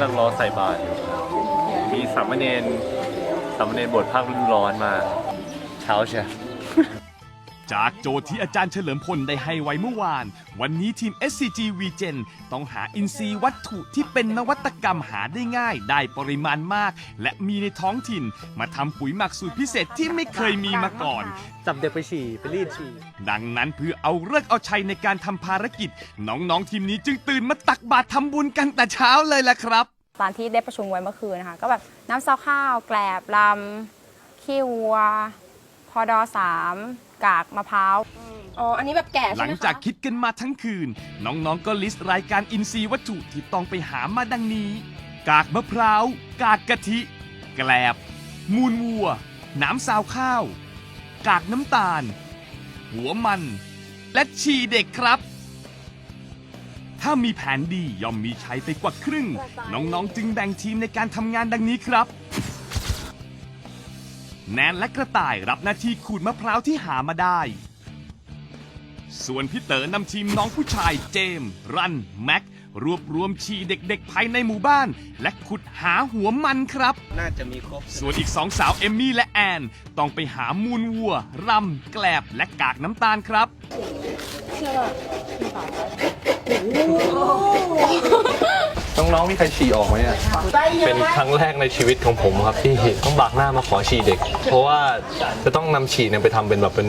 ำลังรอใส่บาตรอยู่มีสามเณรสามเณรบทภาครุ่นร้อนมา เช้าเชียว จากโจทย์ที่อาจารย์เฉลิมพลได้ให้ไว้เมื่อวาน วันนี้ทีม SCG v g e n ต้องหาอินทรีย์วัตถุที่เป็นนวัตกรรมหาได้ง่าย ได้ปริมาณมาก และมีในท้องถิ่น มาทำปุ๋ยหมักสูตรพิเศษที่ไม่เคยมีมาก่อน จับเด็กไปฉี่ไปรีดฉี่ดังนั้นเพื่อเอาเลิกเอาชัยในการทำภารกิจ น้องๆทีมนี้จึงตื่นมาตักบาตรทำบุญกันแต่เช้าเลยล่ะครับ ตอนที่ได้ประชุมไว้เมื่อคืนนะคะก็แบบน้ำซาวข้าว แกลบลำขี้วัวพอดอสาม กากมะพร้าวอ๋อ อันนี้แบบแก่หใช่ลัไหงมคะจากคิดกันมาทั้งคืน น้องๆก็ลิสต์รายการอินทรีย์วัตถุที่ต้องไปหามาดังนี้ กากมะพร้าว กากกะทิ แกลบ มูลวัว น้ำซาวข้าว กากน้ำตาล หัวมัน และชีเด็กครับ ถ้ามีแผนดีย่อมมีชัยไปกว่าครึ่ง น้องๆ จึงแบ่งทีมในการทำงานดังนี้ครับ แนนและกระต่ายรับหน้าที่ขูดมะพร้าวที่หามาได้ ส่วนพี่เต๋อนำทีมน้องผู้ชายเจมส์รัน แม็ก รวบรวมชีเด็กๆภายในหมู่บ้าน และขุดหาหัวมันครับ น่าจะมีครบส่วนอีกสองสาวเอมมี่และแอน ต้องไปหามูลวัวรำแกลบและกากน้ำตาลครับ น้องๆมีใครฉี่ออกไหมอะ เป็นครั้งแรกในชีวิตของผมครับที่ต้องบากหน้ามาขอฉี่เด็ก เพราะว่าจะต้องนำฉี่เนี่ยไปทำเป็นแบบเป็น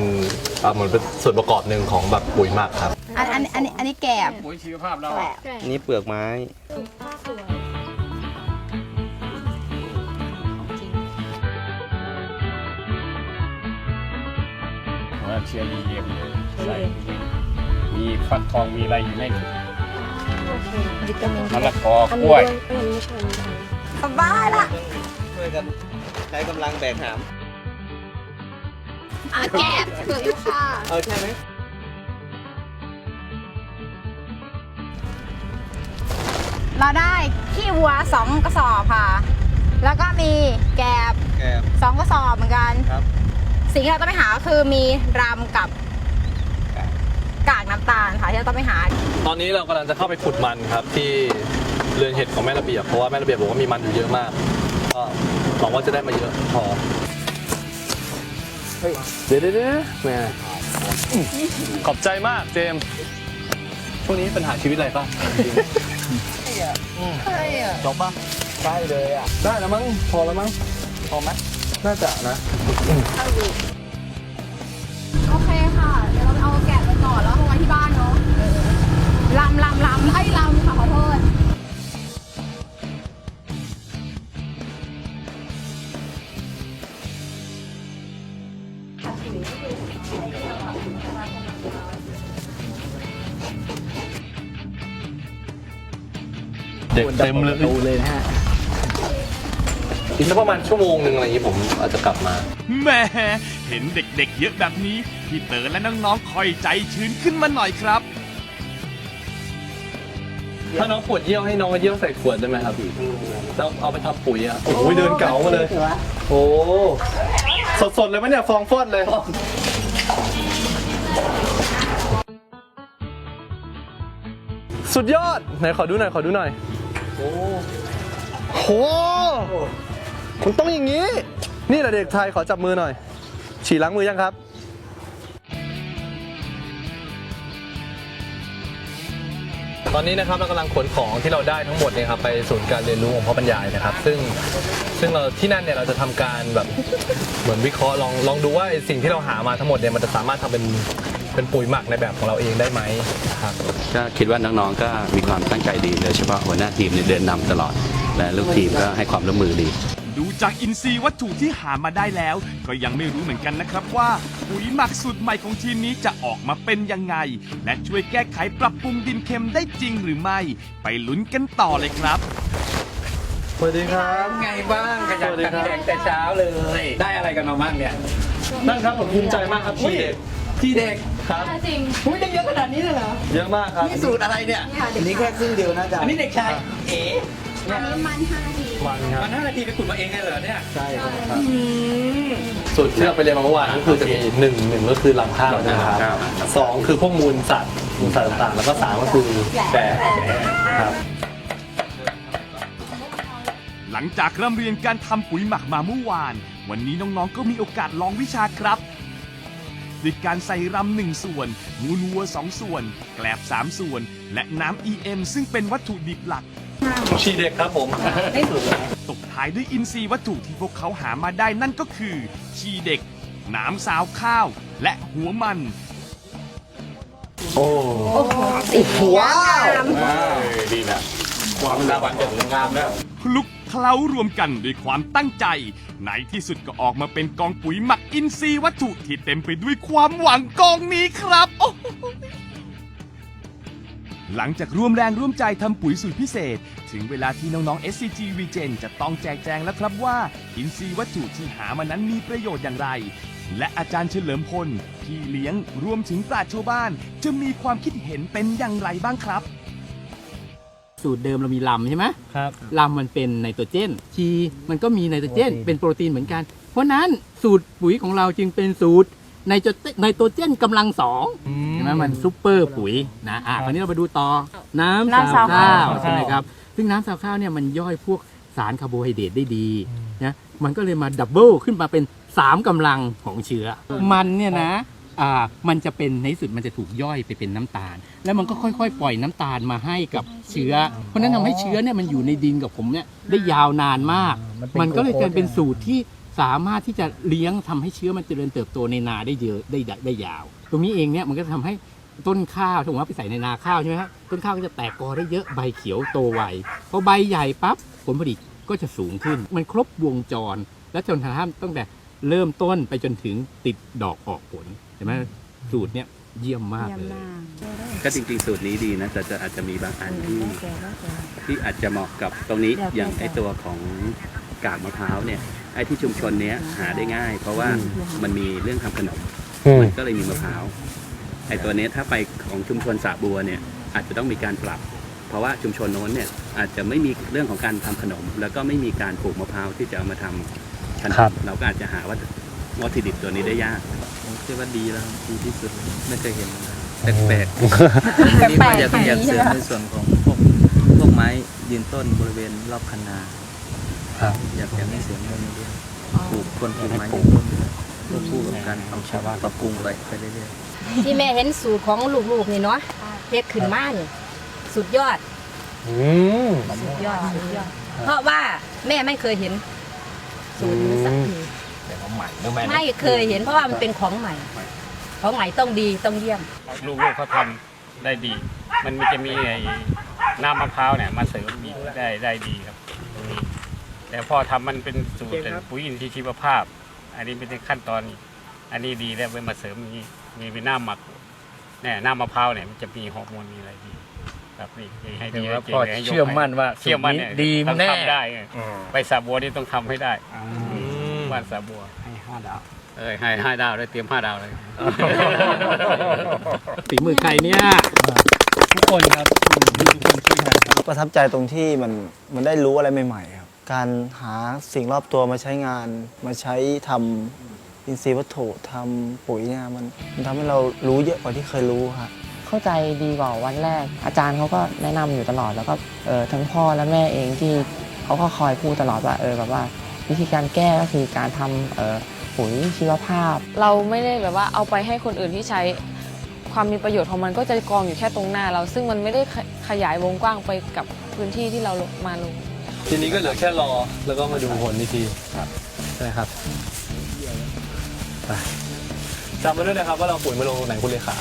อ่าเหมือนเป็นส่วนประกอบหนึ่งของแบบปุ๋ยหมักครับ อันอันอันนี้อันนี้แกบนี่เปลือกไม้ว่าเชียร์มีเอ็มเลยใส่มีฟักทองมีอะไรอยู่ใน มะละกอกล้วยบ้าละช่วยกันใช้กำลังแบกหามอะแก่เผื่ออยู่ค่ะเออใช่ไหมเราได้ขี้วัวสองกระสอบค่ะ แล้วก็มีแกบแกบสองกระสอบเหมือนกัน ครับ สิ่งที่เราต้องไปหาก็คือมีรำกับ กากน้ำตาลค่ะที่เราต้องไปหา ตอนนี้เรากำลังจะเข้าไปขุดมันครับ ที่เรือนเห็ดของแม่ระเบียบเพราะว่าแม่ระเบียบบอกว่ามีมันอยู่เยอะมาก ก็หวังว่าจะได้มาเยอะพอเดี๋ยวเดี๋ยวแม่ขอบใจมากเจมส์ช่วงนี้ปัญหาชีวิตอะไรป่ะจบป่ะได้เลยอะ ได้แล้วมั้งพอแล้วมั้งพอไหมน่าจะนะ ลำลำลำไอ้ลำค่ะขอโทษ เด็กเต็มเลย ดูเลยนะฮะ อีกสักประมาณชั่วโมงหนึ่งอะไรอย่างนี้ผมอาจจะกลับมา แหม่เห็นเด็กๆเยอะแบบนี้ พี่เต๋อและน้องๆคอยใจชื้นขึ้นมาหน่อยครับ ถ้าน้องปวดเยี่ยวให้น้องเอาเยี่ยวใส่ขวดได้ไหมครับแล้วเอาไปทำปุ๋ยอะโอ้ยเดินเก๋ามาเลย โอ้สดๆเลยไหมเนี่ยฟองฟอดเลยสุดยอด ไหนขอดูหน่อยขอดูหน่อยโอ้โหมันต้องอย่างนี้ นี่แหละเด็กไทยขอจับมือหน่อย ฉี่ล้างมือยังครับ ตอนนี้นะครับเรากำลังขนของที่เราได้ทั้งหมดเนี่ยครับไปศูนย์การเรียนรู้ของพ่อบรรยายนะครับ ซึ่งซึ่งเราที่นั่นเนี่ยเราจะทำการแบบเหมือนวิเคราะห์ลองลองดูว่าไอ้สิ่งที่เราหามาทั้งหมดเนี่ยมันจะสามารถทำเป็นเป็นปุ๋ยหมักในแบบของเราเองได้ไหมครับ ก็คิดว่าน้องๆ ก็มีความตั้งใจดีโดยเฉพาะหัวหน้าทีมเนี่ยเดินนำตลอด และลูกทีมก็ให้ความร่วมมือดี ดูจากอินทรีย์วัตถุที่หามาได้แล้ว ก็ยังไม่รู้เหมือนกันนะครับว่าปุ๋ยหมักสูตรใหม่ของทีมนี้จะออกมาเป็นยังไง และช่วยแก้ไขปรับปรุงดินเค็มได้จริงหรือไม่ ไปลุ้นกันต่อเลยครับ สวัสดีครับ ไงบ้างขยันสวัสดีขันครับแข็งแต่เช้าเลย ได้อะไรกันมาบ้างเนี่ยนั่นครับผมภูมิใจมากครับชีเด็กที่เด็กครับจริงหุ้ยได้เยอะขนาดนี้เลยเหรอ เยอะมากครับนี่สูตรอะไรเนี่ย อันนี้แค่ครึ่งเดียวนะจ๊ะอันนี้เด็กชาย เอ๋อันนี้มัน5นาที มันครับมันห้านาทีไปขุดมาเองเลยเหรอเนี่ยใช่ครับสูตรที่เราไปเรียนมาเมื่อวานก็คือจะมีหนึ่งหนึ่งก็คือลำข้าวนะครับสองคือพวกมูลสัตว์มูลสัตว์ต่างๆ แล้วก็สามก็คือแกะครับลังจากร่ำเรียนการทำปุ๋ยหมักมาเมื่อวาน วันนี้น้องๆก็มีโอกาสลองวิชาครับด้วยการใส่รำหนึ่งส่วน มูลวัวสองส่วน แกลบสามส่วน และน้ำ EM ซึ่งเป็นวัตถุดิบหลัก ชีเด็กครับผมตบท้ายด้วยอินทรีย์วัตถุที่พวกเขาหามาได้นั่นก็คือ ชีเด็ก น้ำซาวข้าว และหัวมันคลุกเคล้ารวมกันด้วยความตั้งใจ ในที่สุดก็ออกมาเป็นกองปุ๋ยหมักอินทรีย์วัตถุที่เต็มไปด้วยความหวังกองนี้ครับโอ้โห หลังจากร่วมแรงร่วมใจทำปุ๋ยสูตรพิเศษ ถึงเวลาที่น้องๆ SCG Regen จะต้องแจกแจงแล้วครับว่า อินทรีย์วัตถุที่หามานั้นมีประโยชน์อย่างไร และอาจารย์เฉลิมพล พี่เลี้ยงรวมถึงปราชญ์ชาวบ้าน จะมีความคิดเห็นเป็นอย่างไรบ้างครับ สูตรเดิมเรามีลำใช่ไหมครับลำมันเป็นไนโตรเจนชีมันก็มีไนโตรเจน เป็นโปรตีนเหมือนกัน เพราะนั้นสูตรปุ๋ยของเราจึงเป็นสูตร ไนโตรไนโตรเจนกำลังสองใช่ไหมมันซุปเปอร์ปุ๋ยนะอะคราวนี้เรามาดูต่อ น้ำน้ำสาวซาวข้าข้าววใช่ไหมครับซึ่งน้ำซาวข้าวเนี่ยมันย่อยพวกสารคาร์โบไฮเดรตได้ดีนะมันก็เลยมาดับเบิลขึ้นมาเป็น 3กำลังของเชื้อ มันเนี่ยนะอ่ามันจะเป็นในที่สุดมันจะถูกย่อยไปเป็นน้ำตาล แล้วมันก็ค่อยๆ ปล่อยน้ำตาลมาให้กับเชื้อ เพราะฉะนั้นทำให้เชื้อเนี่ยมันอยู่ในดินกับผมเนี่ยได้ยาวนานมาก มันก็เลยกลายเป็นสูตรที่ สามารถที่จะเลี้ยงทำให้เชื้อมันเจริญเติบโตในนาได้เยอะได้ได้ได้ยาว ตรงนี้เองเนี่ยมันก็ทำให้ต้นข้าวถ้าผมว่าไปใส่ในนาข้าวใช่ไหมครับต้นข้าวก็จะแตกกอได้เยอะใบเขียวโตไวพอใบใหญ่ปั๊บผลผลิตก็จะสูงขึ้น มันครบวงจร และจนกระทั่งตั้งแต่เริ่มต้นไปจนถึงติดดอกออกผลเห็นไหมสูตรเนี้ยเยี่ยมมากเยี่ยมเลยมากก็จริงๆสูตรนี้ดีนะแต่จะอาจจะมีบางอันที่ที่อาจจะเหมาะกับตรงนี้อย่างไอตัวของ กากมะพร้าวเนี่ยไอที่ชุมชนเนี้ยหาได้ง่าย เพราะว่ามันมีเรื่องทำขนมมันก็เลยมีมะพร้าวไอตัวเนี้ยถ้าไปของชุมชนสระบัวเนี่ยอาจจะต้องมีการปรับ เพราะว่าชุมชนโน้นเนี่ยอาจจะไม่มีเรื่องของการทำขนม แล้วก็ไม่มีการปลูกมะพร้าวที่จะเอามาทำขนครัมบเราก็อาจจะหาวัตวัตถุดิบตัวนี้ได้ยากผมคิดว่าดีแล้วครับดีที่สุดเลยไม่เคยเห็นมาแปลกๆแปลกๆนี่ก็อยากแบบนี้อยากเสริมใช่ไหมในส่วนของพวกพวกไม้ยืนต้นบริเวณรอบคันนา ครับอยากอยากให้เสริมเรื่องนี้ด้วยปลูกคนปลูกไม้ยืนต้นด้วยควบคู่กับการทำชาวบ้านปรับปรุงไปไปเรื่อยๆที่แม่เห็นสูตรของลูกๆนี่เนาะเฮ็ดขึ้นมานี่สุดยอดอืม สุดยอดสุดยอดเพราะว่าแม่ไม่เคยเห็น สูตรนี้สักทีไม่เคยเห็นเพราะว่ามันเป็นของใหม่ ของใหม่ต้องดีต้องเยี่ยม ลูกๆเขาทำได้ดี มันมีจะมีไอ้น้ำมะพร้าวเนี่ยมาเสริมอีกได้ได้ดีครับตรงนี้ แต่พอทำมันเป็นสูตรเป็นปุ๋ยอินทรีย์ชีวภาพ อันนี้เป็นขั้นตอนอีกอันนี้ดีแล้วไปมาเสริมอย่างนี้มีเป็นน้ำหมักเนี่ยน้ำมะพร้าวเนี่ยมันจะมีฮอร์โมนมีอะไรดีครับนี่ให้ดีเห็นว่าให้ก่งพ่อให้ยกเชื่อมั่นว่าเชื่อมั่นเนี่ยสูตรนี้ดีต้องแน่ทำได้ไงไปสาบัวนี่ต้องทำให้ได้บ้านสาบัวให้ห้าดาวเออให้ห้าดาวเลยเตรียมห้าดาวเลยฝีมือใครเนี่ยทุกคนครับทุกคนช่วยกันครับประทับใจตรงที่มันมันได้รู้อะไรใหม่ๆครับ การหาสิ่งรอบตัวมาใช้งาน มาใช้ทำอินทรีย์วัตถุทำปุ๋ยเนี่ยมันมันทำให้เรารู้เยอะกว่าที่เคยรู้ครับเข้าใจดีกว่าวันแรก อาจารย์เขาก็แนะนำอยู่ตลอดแล้วก็เออทั้งพ่อและแม่เองที่เขาก็คอยพูดตลอดว่าเออแบบว่า วิธีการแก้ก็คือการทำเออปุ๋ยชีวภาพ เราไม่ได้แบบว่าเอาไปให้คนอื่นที่ใช้ความมีประโยชน์ของมันก็จะกองอยู่แค่ตรงหน้าเรา ซึ่งมันไม่ได้ขขยายวงกว้างไปกับพื้นที่ที่เราลงมาลง ทีนี้ก็เหลือแค่รอแล้วก็มาดูผลอีกทีใช่ครับไปจำไว้ด้วยนะครับว่าเราปุ๋ยมาลงตรงไหนคุณเลขา